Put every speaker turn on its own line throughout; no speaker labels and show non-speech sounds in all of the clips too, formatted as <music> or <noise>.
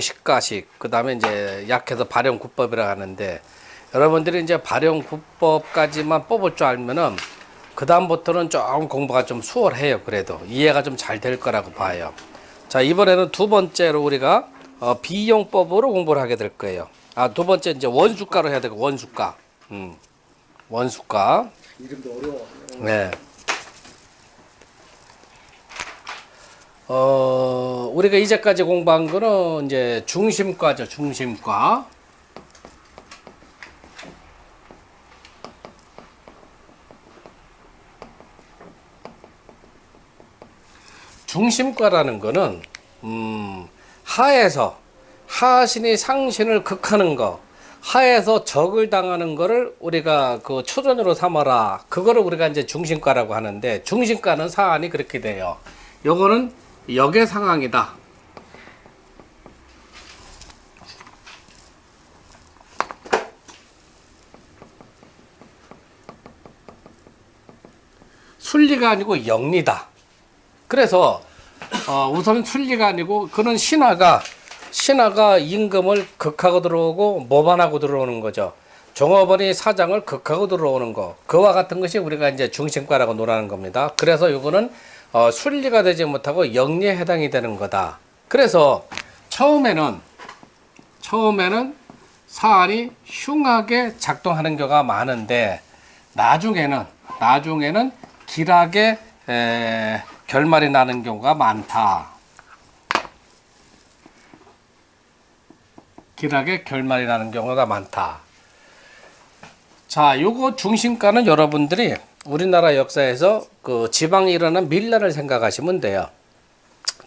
식가식 그다음에 이제 약해서 발용구법이라 하는데 여러분들이 이제 발용구법까지만 뽑을 줄 알면은 그 다음부터는 조금 공부가 좀 수월해요. 그래도 이해가 좀 잘 될 거라고 봐요. 자, 이번에는 두 번째로 우리가 어, 비용법으로 공부를 하게 될 거예요. 아, 두 번째 이제 원수가로 해야 되고 원수가. 음. 원수가.
이름도 어려워.
네. 어, 우리가 이제까지 공부한 거는 이제 중심과죠, 중심과. 중심과라는 거는 음, 하에서 하신이 상신을 극하는 거, 하에서 적을 당하는 거를 우리가 그 초전으로 삼아라. 그거를 우리가 이제 중심과라고 하는데 중심과는 사안이 그렇게 돼요. 요거는 역의 상황이다. 순리가 아니고 영리다. 그래서 어, 우선 순리가 아니고 그는 신하가 신하가 임금을 극하고 들어오고 모반하고 들어오는 거죠. 종업원이 사장을 극하고 들어오는 거 그와 같은 것이 우리가 이제 중심과라고 논하는 겁니다. 그래서 이거는 어, 순리가 되지 못하고 영리에 해당이 되는 거다. 그래서 처음에는 처음에는 사안이 흉하게 작동하는 경우가 많은데 나중에는 나중에는 길하게 에, 결말이 나는 경우가 많다. 길하게 결말이 나는 경우가 많다. 자, 요거 중심가는 여러분들이 우리나라 역사에서 그 지방에 일어난 밀란을 생각하시면 돼요.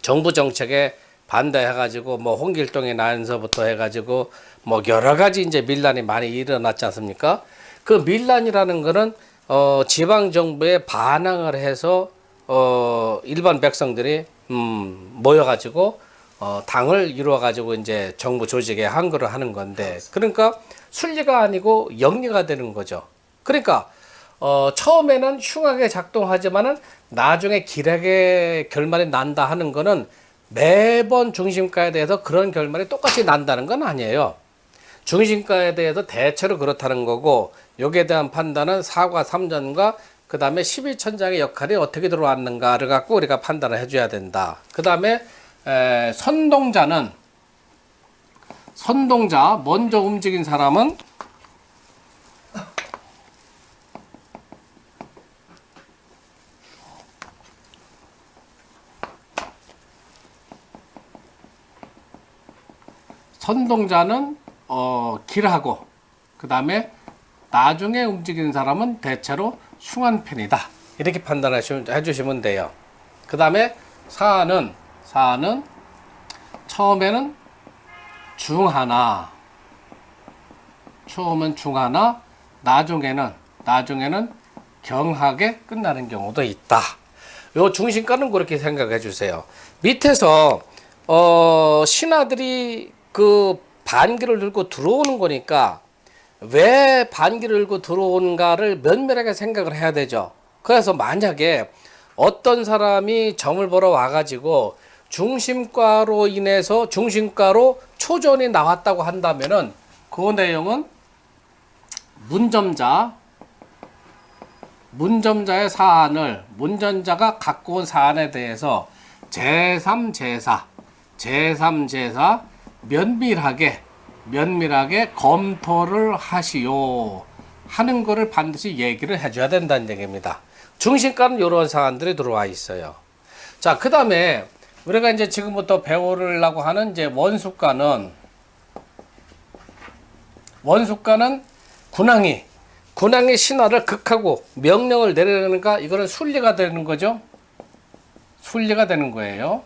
정부 정책에 반대해가지고 뭐 홍길동의 난서부터 해가지고 뭐 여러 가지 이제 밀란이 많이 일어났지 않습니까? 그 밀란이라는 거는 어 지방 정부에 반항을 해서 어 일반 백성들이 음 모여가지고 어 당을 이루어가지고 이제 정부 조직에 항거를 하는 건데 그러니까 순리가 아니고 영리가 되는 거죠. 그러니까 어, 처음에는 흉하게 작동하지만은 나중에 길하게 결말이 난다 하는 거는 매번 중심가에 대해서 그런 결말이 똑같이 난다는 건 아니에요. 중심가에 대해서 대체로 그렇다는 거고 여기에 대한 판단은 사과 삼전과 그 다음에 12천장의 역할이 어떻게 들어왔는가를 갖고 우리가 판단을 해줘야 된다. 그 다음에 선동자는 선동자 먼저 움직인 사람은 선동자는 어, 길하고 그 다음에 나중에 움직이는 사람은 대체로 흉한 편이다. 이렇게 판단해 주시면 돼요. 그 다음에 사안은 사안은 처음에는 중하나 처음은 중하나 나중에는 나중에는 경하게 끝나는 경우도 있다. 요 중심가는 그렇게 생각해 주세요. 밑에서 어 신하들이 그 반기를 들고 들어오는 거니까 왜 반기를 들고 들어오는가를 면밀하게 생각을 해야 되죠. 그래서 만약에 어떤 사람이 점을 보러 와가지고 중심가로 인해서 중심가로 초전이 나왔다고 한다면은 그 내용은 문점자 문점자의 사안을 문전자가 갖고 온 사안에 대해서 제3, 제4, 제3, 제4 면밀하게 면밀하게 검토를 하시오 하는 거를 반드시 얘기를 해줘야 된다는 얘기입니다. 중심가는 이런 사안들이 들어와 있어요. 자, 그 다음에 우리가 이제 지금부터 배우려고 하는 이제 원수가는 원수가는 군왕이 군왕의 신화를 극하고 명령을 내리는가 이거는 순리가 되는 거죠. 순리가 되는 거예요.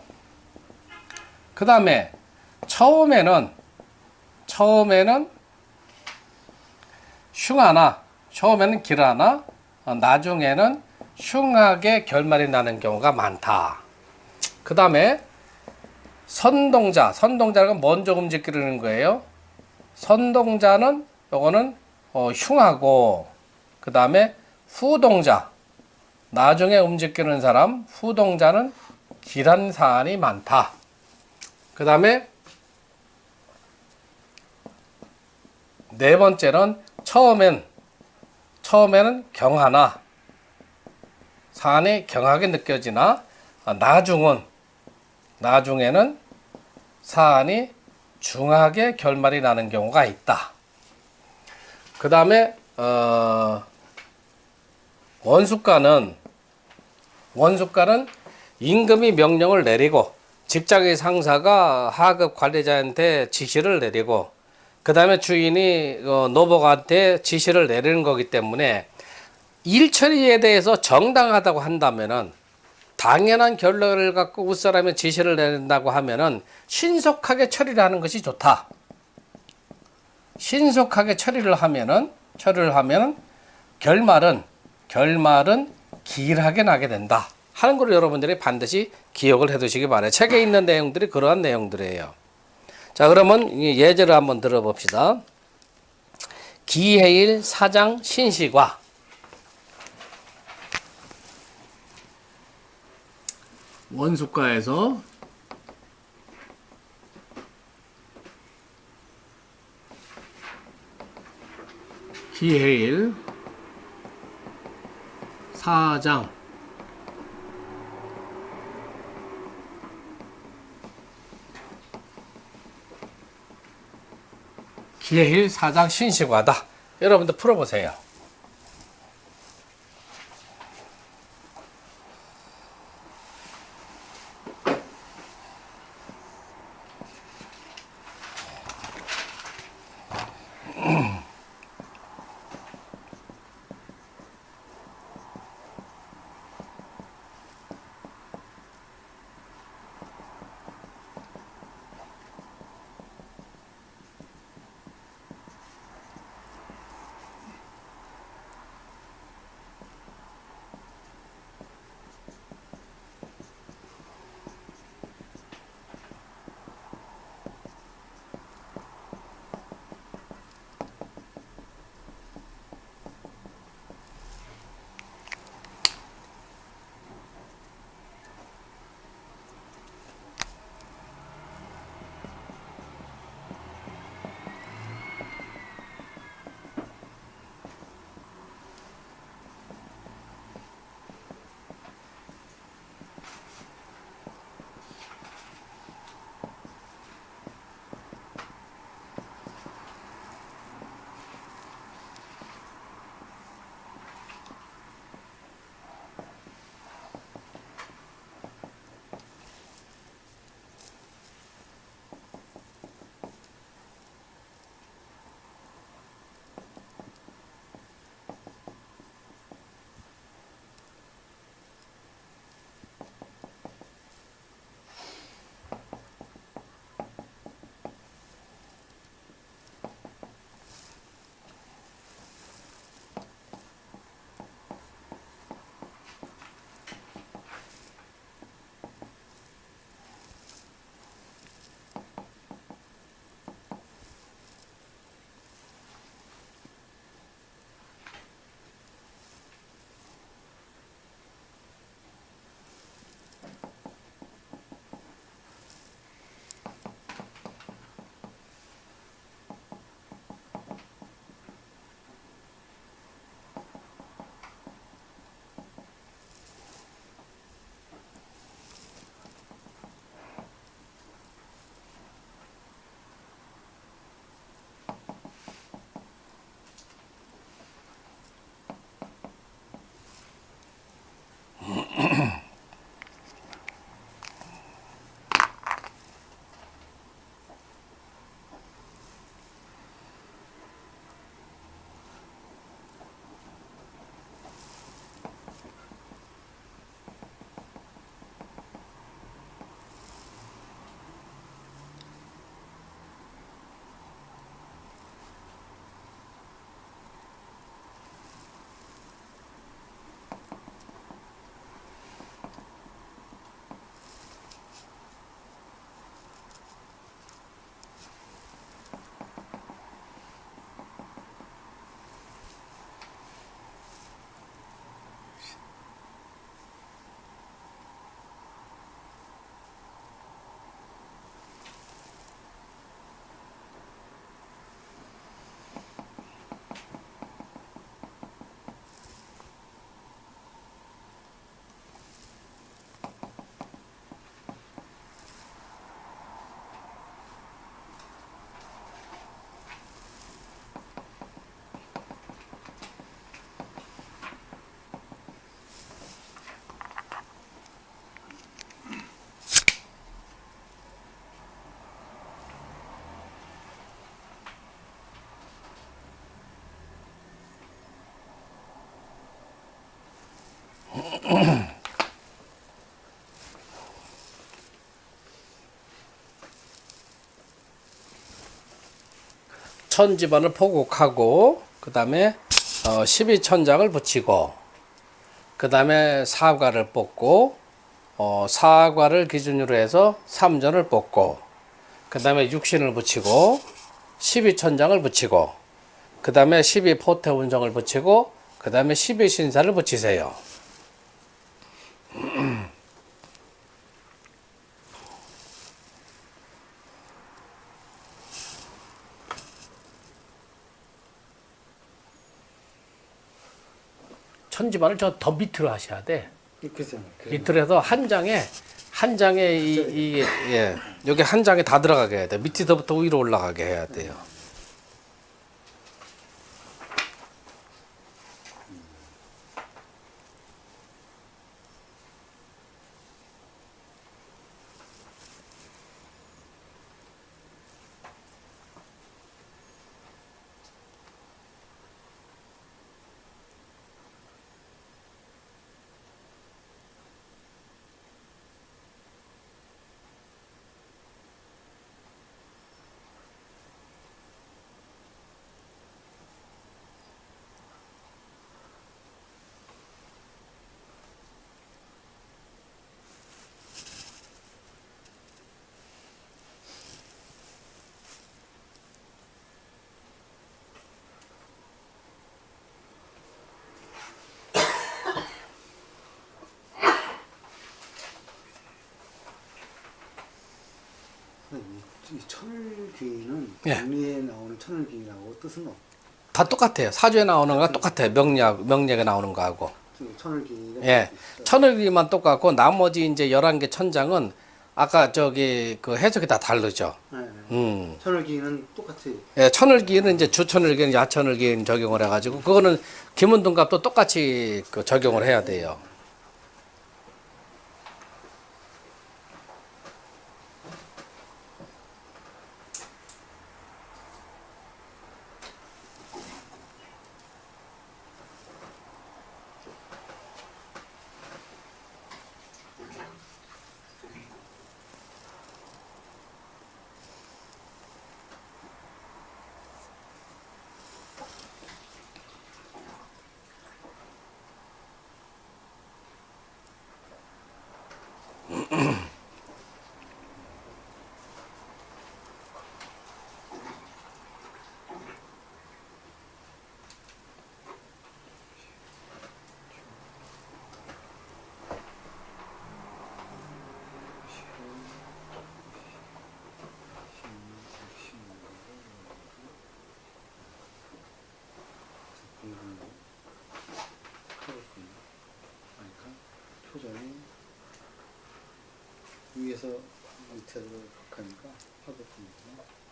그 다음에 처음에는 처음에는 흉하나 처음에는 길하나 어, 나중에는 흉하게 결말이 나는 경우가 많다. 그 다음에 선동자 선동자가 먼저 움직이는 거예요. 선동자는 요거는 어, 흉하고 그 다음에 후동자 나중에 움직이는 사람 후동자는 길한 사안이 많다. 그 다음에 네 번째는 처음엔 처음에는 경하나 사안이 경하게 느껴지나 아, 나중은 나중에는 사안이 중하게 결말이 나는 경우가 있다. 그 다음에 어, 원수가는 원수가는 임금이 명령을 내리고 직장의 상사가 하급 관리자한테 지시를 내리고 그 다음에 주인이 어, 노복한테 지시를 내리는 거기 때문에 일 처리에 대해서 정당하다고 한다면은 당연한 결론을 갖고 윗사람이 지시를 내린다고 하면은 신속하게 처리를 하는 것이 좋다. 신속하게 처리를 하면은 처리를 하면은 결말은 결말은 길하게 나게 된다. 하는 걸 여러분들이 반드시 기억을 해 두시기 바래요. 책에 있는 내용들이 그러한 내용들이에요. 자, 그러면 이 예제를 한번 들어봅시다. 기해일 사장 신시과 원수과에서 기해일 사장 기해일 사장 신시과다. 여러분들 풀어보세요. <clears throat> 천지번을 포곡하고 그 다음에 어, 12천장을 붙이고 그 다음에 사과를 뽑고 어, 사과를 기준으로 해서 삼전을 뽑고 그 다음에 육신을 붙이고 12천장을 붙이고 그 다음에 12포태 운정을 붙이고 그 다음에 12신사를 붙이세요. <clears throat> 천지반을 저 더 밑으로 하셔야 돼.
그죠.
밑으로 해서 한 장에 한 장에 이, 이 예, 여기 한 장에 다 들어가게 해야 돼. 밑에서부터 위로 올라가게 해야 돼요.
이 천을귀는
예.
명리에 나오는 천을귀라고 뜻은 없.
다 똑같아요. 사주에 나오는 거랑 똑같아요. 명리학 명리에 나오는 거하고.
천을귀가
예. 천을기만 똑같고 나머지 이제 11개 천장은 아까 저기 그 해석이 다 다르죠.
예.
음.
천을귀는 똑같이
예, 천을기는 이제 주천을기는 야천을기 적용을 해가지고 그거는 김은동값도 똑같이 그 적용을 해야 돼요.
mm <clears throat> 위에서 밑으로 가니까 화백입니다.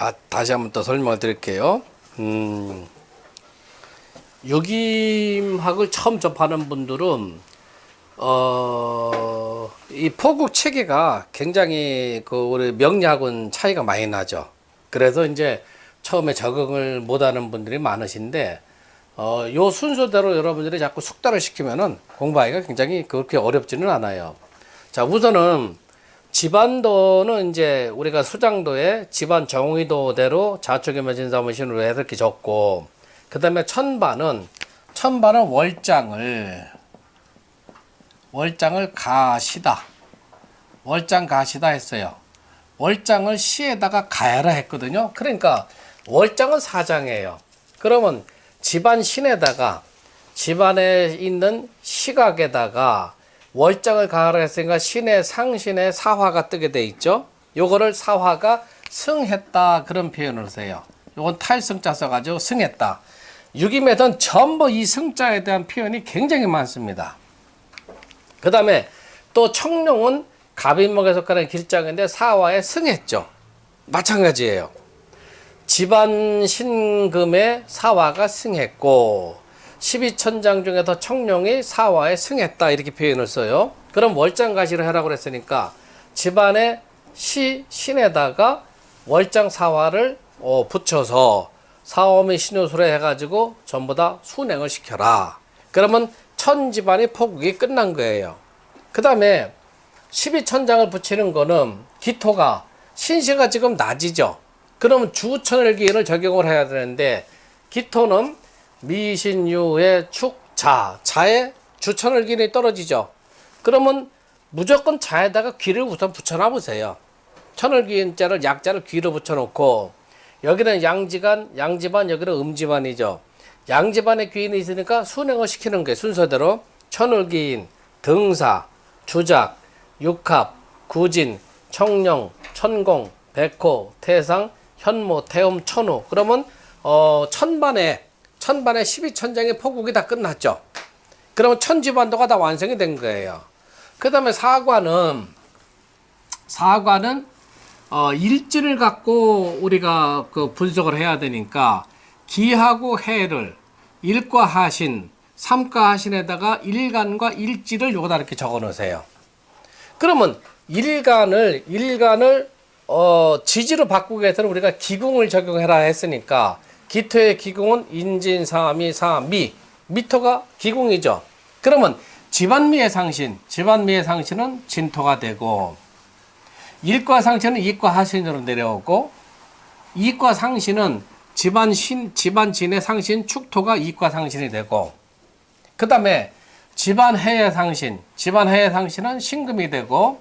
자, 다시 한번 또 설명을 드릴게요. 음, 유김학을 처음 접하는 분들은, 어, 이 포국 체계가 굉장히 그 우리 명리학은 차이가 많이 나죠. 그래서 이제 처음에 적응을 못 하는 분들이 많으신데, 어, 요 순서대로 여러분들이 자꾸 숙달을 시키면은 공부하기가 굉장히 그렇게 어렵지는 않아요. 자, 우선은 집안도는 이제 우리가 수장도에 집안 정의도대로 좌측에 맺은 사무신으로 해서 이렇게 적고 그 다음에 천반은 천반은 월장을 월장을 가시다 월장 가시다 했어요. 월장을 시에다가 가야라 했거든요. 그러니까 월장은 사장이에요. 그러면 집안 신에다가 집안에 있는 시각에다가 월장을 가하라 했으니까 신의 상신의 사화가 뜨게 돼 있죠. 요거를 사화가 승했다 그런 표현을 써요. 요건 탈승자 써가지고 승했다. 육임에선 전부 이 승자에 대한 표현이 굉장히 많습니다. 그 다음에 또 청룡은 갑인목에 속하는 길장인데 사화에 승했죠. 마찬가지예요. 집안 신금의 사화가 승했고 12천장 중에서 청룡이 사화에 승했다 이렇게 표현을 써요. 그럼 월장 가시를 하라고 그랬으니까 집안의 시 신에다가 월장 사화를 어, 붙여서 사오미 신효술에 해가지고 전부 다 순행을 시켜라. 그러면 천 집안의 포국이 끝난 거예요. 그 다음에 12천장을 붙이는 거는 기토가 신시가 지금 낮이죠. 그러면 주천을 기인을 적용을 해야 되는데 기토는 미신유의 축자 자에 주천을기인이 떨어지죠. 그러면 무조건 자에다가 귀를 우선 붙여놔 보세요. 천을기인자를 약자를 귀로 붙여놓고 여기는 양지간, 양지반, 여기는 음지반이죠. 양지반에 귀인이 있으니까 순행을 시키는 게 순서대로 천을기인, 등사, 주작, 육합, 구진, 청령, 천공, 백호, 태상, 현모, 태음, 천우. 그러면 어 천반에 천반에 12천장의 포국이 다 끝났죠. 그러면 천지반도가 다 완성이 된 거예요. 그 다음에 사과는 사과는 어, 일진을 갖고 우리가 그 분석을 해야 되니까 기하고 해를 일과 하신, 삼과 하신에다가 일간과 일지를 요거 다 이렇게 적어 놓으세요. 그러면 일간을 일간을 어, 지지로 바꾸기 위해서는 우리가 기궁을 적용해라 했으니까 기토의 기궁은 인진, 사미, 사미, 미토가 기궁이죠. 그러면 집안미의 상신, 집안미의 상신은 진토가 되고 일과 상신은 이과 하신으로 내려오고 이과 상신은 집안 신 집안 진의 상신 축토가 이과 상신이 되고 그다음에 집안 해의 상신 집안 해의 상신은 신금이 되고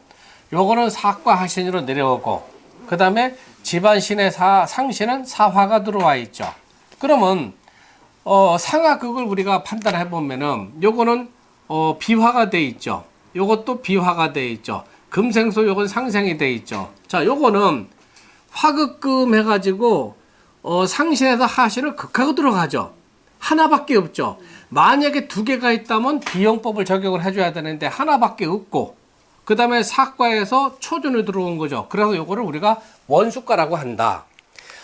요거는 사과 하신으로 내려오고 그다음에 집안 신의 사 상신은 사화가 들어와 있죠. 그러면 어 상하극을 우리가 판단해 보면은 요거는 어 비화가 돼 있죠. 요것도 비화가 돼 있죠. 금생소 요건 상생이 돼 있죠. 자, 요거는 화극금 해 가지고 어, 상신에서 하신을 극하고 들어가죠. 하나밖에 없죠. 만약에 두 개가 있다면 비용법을 적용을 해줘야 되는데 하나밖에 없고 그 다음에 사과에서 초전이 들어온 거죠. 그래서 요거를 우리가 원수과라고 한다.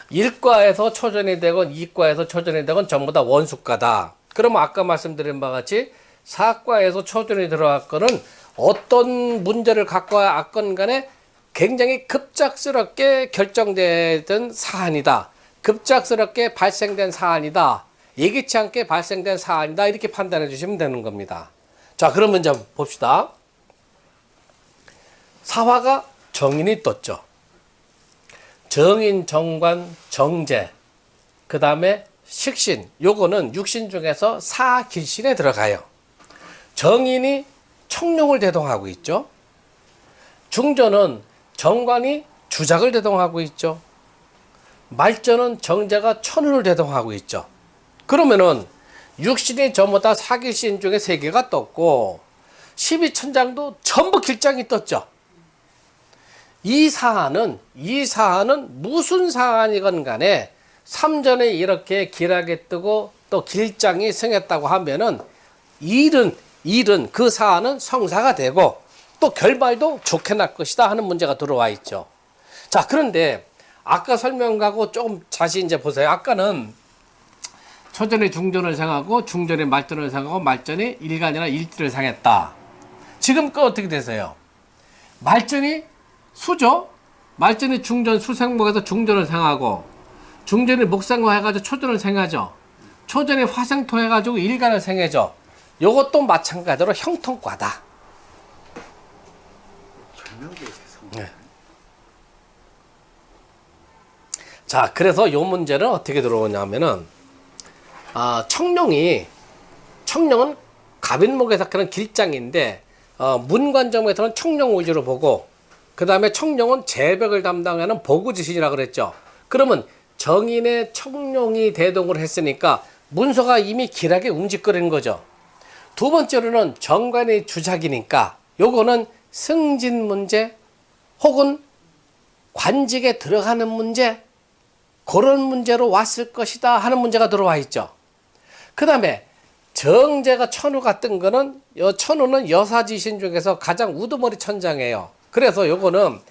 일과에서 초전이 되건 이과에서 초전이 되건 전부 다 원수과다. 그러면 아까 말씀드린 바와 같이 사과에서 초전이 들어왔거는 어떤 문제를 갖고 왔건 간에 굉장히 급작스럽게 결정되던 사안이다. 급작스럽게 발생된 사안이다. 예기치 않게 발생된 사안이다. 이렇게 판단해 주시면 되는 겁니다. 자, 그러면 이제 봅시다. 사화가 정인이 떴죠. 정인, 정관, 정제, 그 다음에 식신, 요거는 육신 중에서 사길신에 들어가요. 정인이 청룡을 대동하고 있죠. 중전은 정관이 주작을 대동하고 있죠. 말전은 정제가 천운을 대동하고 있죠. 그러면은 육신이 전부 다 사길신 중에 세 개가 떴고 12천장도 전부 길장이 떴죠. 이 사안은 이 사안은 무슨 사안이건 간에 삼전에 이렇게 길하게 뜨고 또 길장이 승했다고 하면은 일은 일은 그 사안은 성사가 되고 또 결말도 좋게 날 것이다 하는 문제가 들어와 있죠. 자, 그런데 아까 설명하고 조금 다시 이제 보세요. 아까는 초전에 중전을 상하고 중전에 말전을 상하고 말전이 일간이나 일지를 상했다. 지금 그 어떻게 되세요? 말전이 수죠? 말전이 중전 수생목에서 중전을 상하고 중전이 목생목 해가지고 초전을 생하죠. 초전이 화생토 해가지고 일간을 생해죠. 요것도 마찬가지로 형통과다. 네. 자, 그래서 요 문제는 어떻게 들어오냐면은 아, 청룡이 청룡은 갑인목에서 그런 길장인데 어, 문관점에서는 청룡 위주로 보고 그 다음에 청룡은 재벽을 담당하는 보구지신이라 그랬죠. 그러면 정인의 청룡이 대동을 했으니까 문서가 이미 길하게 움직거리는 거죠. 두 번째로는 정관의 주작이니까 요거는 승진 문제 혹은 관직에 들어가는 문제 그런 문제로 왔을 것이다 하는 문제가 들어와 있죠. 그 다음에 정제가 천우가 뜬 거는 여 천우는 여사지신 중에서 가장 우두머리 천장이에요. 그래서 요거는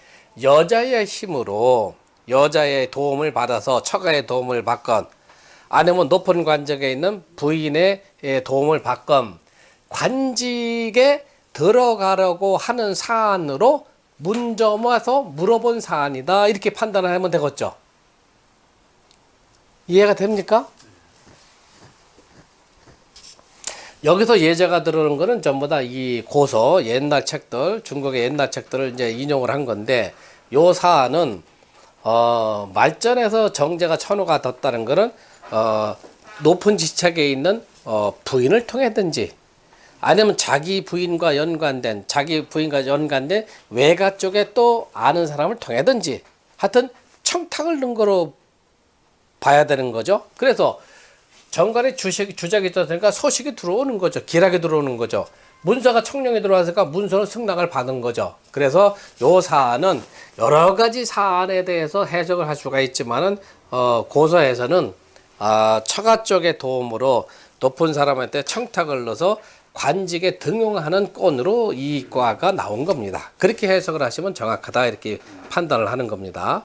여자의 힘으로 여자의 도움을 받아서 처가의 도움을 받건 아니면 높은 관직에 있는 부인의 예, 도움을 받건 관직에 들어가려고 하는 사안으로 문점와서 물어본 사안이다 이렇게 판단을 하면 되겠죠. 이해가 됩니까? 여기서 예제가 들어오는 거는 전부 다 이 고서 옛날 책들 중국의 옛날 책들을 이제 인용을 한 건데 요 사안은 어 말전에서 정제가 천우가 덧다는 거는 어 높은 지책에 있는 어 부인을 통해든지 아니면 자기 부인과 연관된 자기 부인과 연관된 외가 쪽에 또 아는 사람을 통해든지 하여튼 청탁을 넣은 거로 봐야 되는 거죠. 그래서 정관에 주식, 주작이 있었으니까 소식이 들어오는 거죠. 기락이 들어오는 거죠. 문서가 청령이 들어왔으니까 문서는 승낙을 받은 거죠. 그래서 요 사안은 여러 가지 사안에 대해서 해석을 할 수가 있지만은 어, 고서에서는 아, 처가 쪽의 도움으로 높은 사람한테 청탁을 넣어서 관직에 등용하는 건으로 이 과가 나온 겁니다. 그렇게 해석을 하시면 정확하다 이렇게 판단을 하는 겁니다.